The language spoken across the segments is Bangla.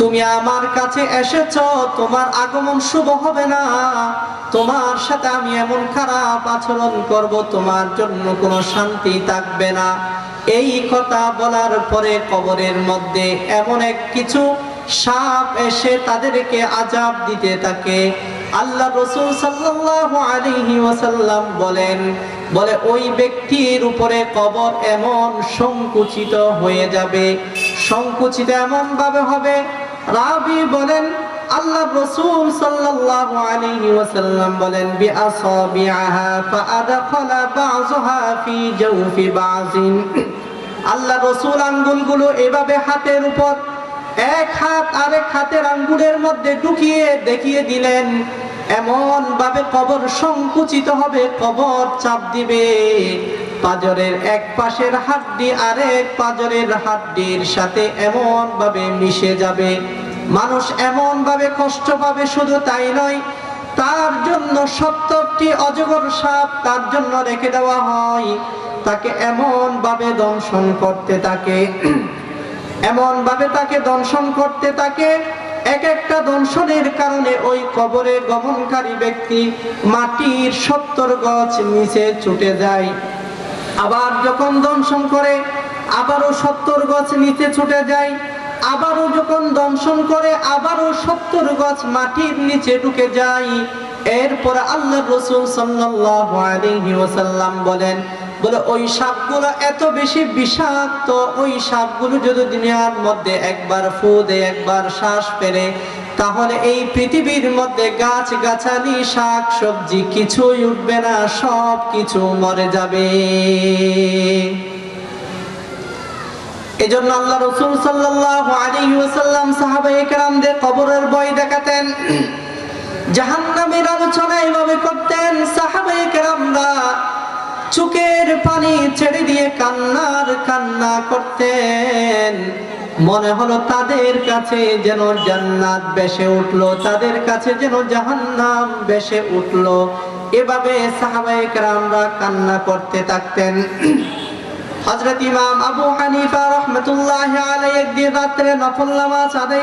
তুমি আমার কাছে এসেছ, তোমার আগমন শুভ হবে না। তোমার সাথে আমি এমন খারাপ আচরণ করব, তোমার জন্য কোনো শান্তি থাকবে না। এই কথা বলার পরে কবরের মধ্যে এমন এক কিছু সাপ এসে তাদেরকে আজাব দিতে থাকে। আল্লাহ রসুল সাল্লাল্লাহু আলাইহি ওয়াসাল্লাম বলেন, বলে, ওই ব্যক্তির উপরে কবর এমন সংকুচিত হয়ে যাবে। সংকুচিত এমন ভাবে হবে রাবি বলেন, আল্লাহ রসুল সাল্লাল্লাহু আলাইহি ওয়াসাল্লাম বলেন, বিআসাবিআহা ফাআদখালা বাযুহা ফি জাওফি বাযিন। আল্লাহ রসুল আঙ্গুলগুলো এভাবে হাতের উপর, এক হাত আরেক হাতের আঙ্গুলের মধ্যে ঢুকিয়ে দেখিয়ে দিলেন এমন ভাবে কবর সংকুচিত হবে, কবর চাপ দিবে। পাজরের এক পাশের হাড্ডি আরেক পাজরের হাড্ডির সাথে এমন ভাবে মিশে যাবে। মানুষ এমন ভাবে কষ্ট পাবে শুধু তাই নয়, তার জন্য সত্তরটি অজগর সাপ তার জন্য রেখে দেওয়া হয়। তাকে এমন ভাবে দংশন করতে থাকে। এমন ভাবে তাকে দংশন করতে থাকে। এক একটা দংশনের কারণে ওই কবরে গমনকারী ব্যক্তি মাটির সত্তর গছ নিচে ছুটে যায়। আবার যখন দংশন করে, আবারও সত্তর গছ নিচে ছুটে যায়, আবারও যখন দংশন করে, আবারও সত্তর গছ মাটির নিচে ঢুকে যায়। এরপর আল্লাহ রসুল আলাইহি বলেন, বলে, ওই সাপগুলো এত বেশি বিষাক্ত, ওই সাপগুলো যদি দুনিয়ার মধ্যে একবার ফু দেয় একবার শ্বাস ফেলে তাহলে এই পৃথিবীর মধ্যে গাছ গাছালি শাক সবজি কিছুই উঠবে না, সব কিছু মরে যাবে। এজন্য আল্লাহ রসুল সাল্লাল্লাহু আলাইহি ওয়াসাল্লাম সাহাবায়ে কেরামদের কবরের ভয় দেখাতেন। জাহান্নামের আলোচনা এভাবে করতেন, সাহাবায়ে কেরামরা চোখের পানি ছেড়ে দিয়ে কান্নার কান্না করতেন। মনে হলো তাদের কাছে যেন জান্নাত বেশে উঠল, তাদের কাছে যেন জাহান্নাম বেশে উঠল। এভাবে সাহাবায়ে কেরামরা কান্না করতে থাকতেন। হযরত ইমাম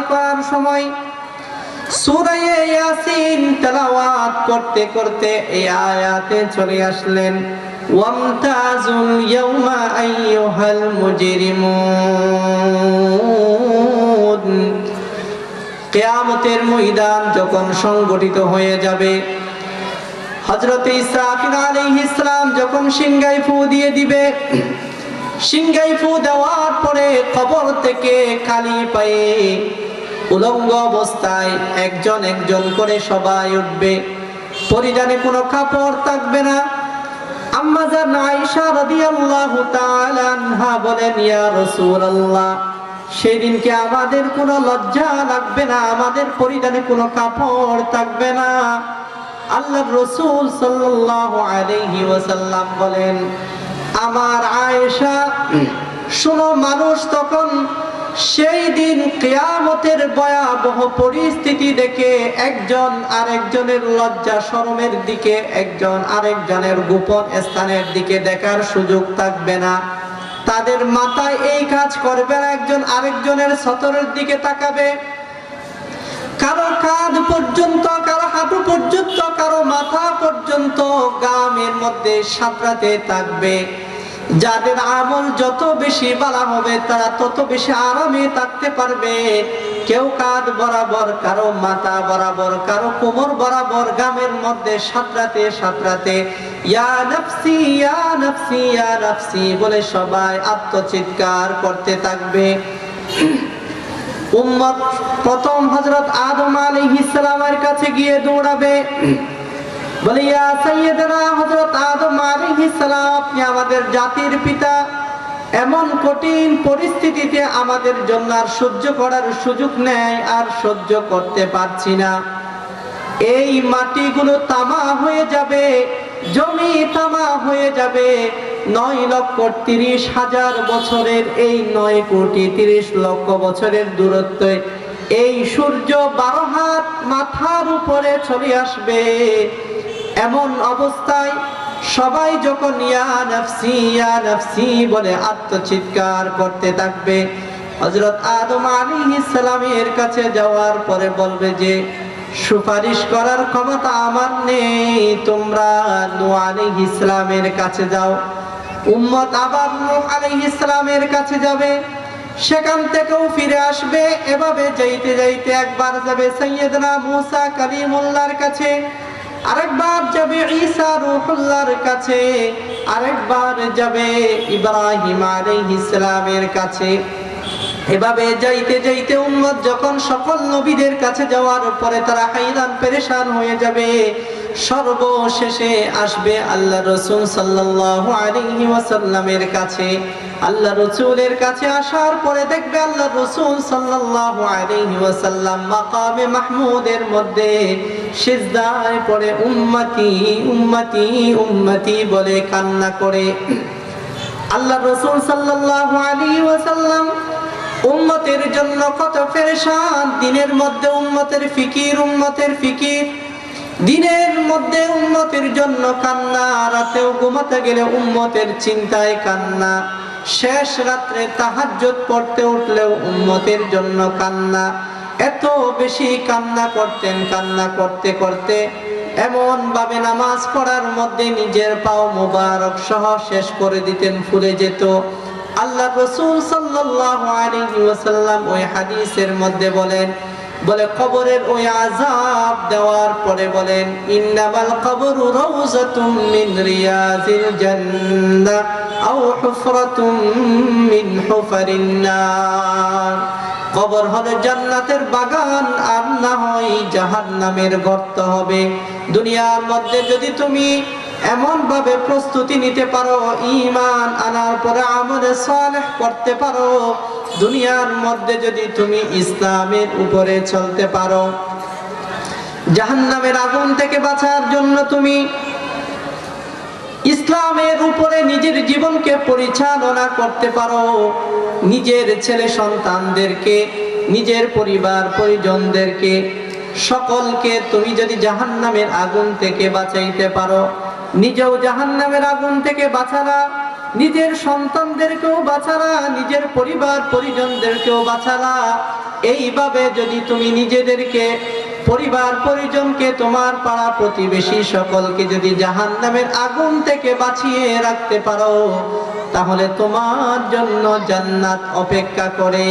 করার সময় করতে করতে এই আয়াতে চলে আসলেন। ওয়ামতাজুল ইয়াউমা আইয়ুহাল মুজরিমুন। কিয়ামতের ময়দান যখন সংগঠিত হয়ে যাবে, হযরত ইসরাফিল আলাইহিস সালাম যখন সিংগাই ফু দিয়ে দিবে সিংগাই ফু দেওয়ার পরে কবর থেকে খালি পায়ে উলঙ্গ অবস্থায় একজন একজন করে সবাই উঠবে। পরিধানে কোনো কাপড় থাকবে না। আম্মা জান আয়েশা রাদিয়াল্লাহু তাআলা আনহা বলেন ইয়া রাসূলুল্লাহ সেদিনকে আমাদের কোনো লজ্জা লাগবে না আমাদের পরিধানে কোনো কাপড় থাকবে না। আল্লাহর রাসূল সাল্লাল্লাহু আলাইহি ওয়াসাল্লাম বলেন আমার আয়েশা শোনো মানুষ তখন সেই দিন কেয়ামতের ভয়াবহ পরিস্থিতি দেখে একজন আরেকজনের লজ্জা শরমের দিকে, একজন আরেকজনের গোপন স্থানের দিকে দেখার সুযোগ থাকবে না। তাদের মাথায় এই কাজ করবে না, একজন আরেকজনের সতরের দিকে তাকাবে। কারও কাঁধ পর্যন্ত, কারও হাঁটু পর্যন্ত, কারও মাথা পর্যন্ত গামের মধ্যে সাঁতরাতে থাকবে। যাদের আমল যত বেশি বালা হবে, তারা তত বেশি আরামে থাকতে পারবে। কেউ কাঁধ বরাবর, কারও মাথা বরাবর, কারও কোমর বরাবর গামের মধ্যে সাঁতরাতে সাঁতরাতে, ইয়া বলে সবাই আত্মচিৎকার করতে থাকবে। উম্মত প্রথম হজরত আদম আলী সালামের কাছে গিয়ে দৌড়াবে। বলে, ইয়া আলাইহিস আপনি আমাদের জাতির পিতা। এমন কঠিন পরিস্থিতিতে আমাদের জন্য আর সহ্য করার সুযোগ নেই, আর সহ্য করতে পারছি না। এই মাটিগুলো তামা হয়ে যাবে, জমি তামা হয়ে যাবে। নয় লক্ষ তিরিশ হাজার বছরের এই নয় কোটি তিরিশ লক্ষ বছরের দূরত্বে এই সূর্য বারো হাত মাথার উপরে চলে আসবে। এমন অবস্থায় সবাই যখন ইয়া নাফসি নাফসি বলে আত্মচিৎকার করতে থাকবে হজরত আদম আলী ইসলামের কাছে যাওয়ার পরে বলবে যে, সুপারিশ করার ক্ষমতা আমার নেই, তোমরা নু আলী ইসলামের কাছে যাও। উম্মত আবার আলাইহিস ইসলামের কাছে যাবে, সেখান থেকেও ফিরে আসবে, এভাবে যাইতে যাইতে একবার যাবে সৈয়দনা মুসা কালিমুল্লাহর কাছে। আরেকবার যাবে ঈসা রুহুল্লাহর কাছে আরেকবার যাবে ইব্রাহিম আলাইহিস সালামের কাছে। এভাবে যাইতে যাইতে উম্মত যখন সকল নবীদের কাছে যাওয়ার পরে তারা হাইরান পেরেশান হয়ে যাবে। সর্বশেষে আসবে আল্লাহ রসুল সাল্লাল্লাহু আলাইহি ওয়াসাল্লামের কাছে। আল্লাহ রসুলের কাছে আসার পরে দেখবে আল্লাহ রসুল সাল্লাল্লাহু আলাইহি ওয়াসাল্লাম মাকামে মাহমুদের মধ্যে সিজদায় পড়ে, উম্মতি উম্মতি উম্মতি বলে কান্না করে। আল্লাহ রসুল সাল্লাল্লাহু আলাইহি ওয়াসাল্লাম উম্মতের জন্য কত ফেরেশান, দিনের মধ্যে উম্মতের ফিকির উম্মতের ফিকির, দিনের মধ্যে উম্মতের জন্য কান্না, রাতেও ঘুমাতে গেলে উম্মতের চিন্তায় কান্না, শেষ রাত্রে তাহাজ্জুদ পড়তে উঠলেও উম্মতের জন্য কান্না। এত বেশি কান্না করতেন, কান্না করতে করতে এমন ভাবে নামাজ পড়ার মধ্যে নিজের পাও মোবারক সহ শেষ করে দিতেন, ফুলে যেত। আল্লাহ রসুল সাল্লাল্লাহু আলাইহি ওয়াসাল্লাম ওই হাদিসের মধ্যে বলেন বলে, কবরের ওই আযাব দেওয়ার পরে বলেন, ইন্নামাল কবরু রাউযাতুম মিন রিয়াজিল জান্নাহ আও হুফরাতুম মিন হুফারিন নার। কবর হলো জান্নাতের বাগান আর না হয় জাহান্নামের গর্ত হবে। দুনিয়ার মধ্যে যদি তুমি এমন ভাবে প্রস্তুতি নিতে পারো ইমান আনার পরে আমলে সালেহ করতে পারো দুনিয়ার মধ্যে যদি তুমি ইসলামের উপরে চলতে পারো, জাহান্নামের আগুন থেকে বাঁচার জন্য তুমি ইসলামের উপরে নিজের জীবনকে পরিচালনা করতে পারো, নিজের ছেলে সন্তানদেরকে, নিজের পরিবার পরিজনদেরকে, সকলকে তুমি যদি জাহান্নামের আগুন থেকে বাঁচাইতে পারো, নিজেও জাহান্নামের আগুন থেকে বাঁচারা নিজের সন্তানদেরকেও বাঁচালা, নিজের পরিবার, পরিজনদেরকেও বাঁচালা। এইভাবে যদি তুমি নিজেদেরকে, পরিবার, পরিজনকে, তোমার পাড়া প্রতিবেশী সকলকে যদি জাহান নামের আগুন থেকে বাঁচিয়ে রাখতে পারো, তাহলে তোমার জন্য জান্নাত অপেক্ষা করে।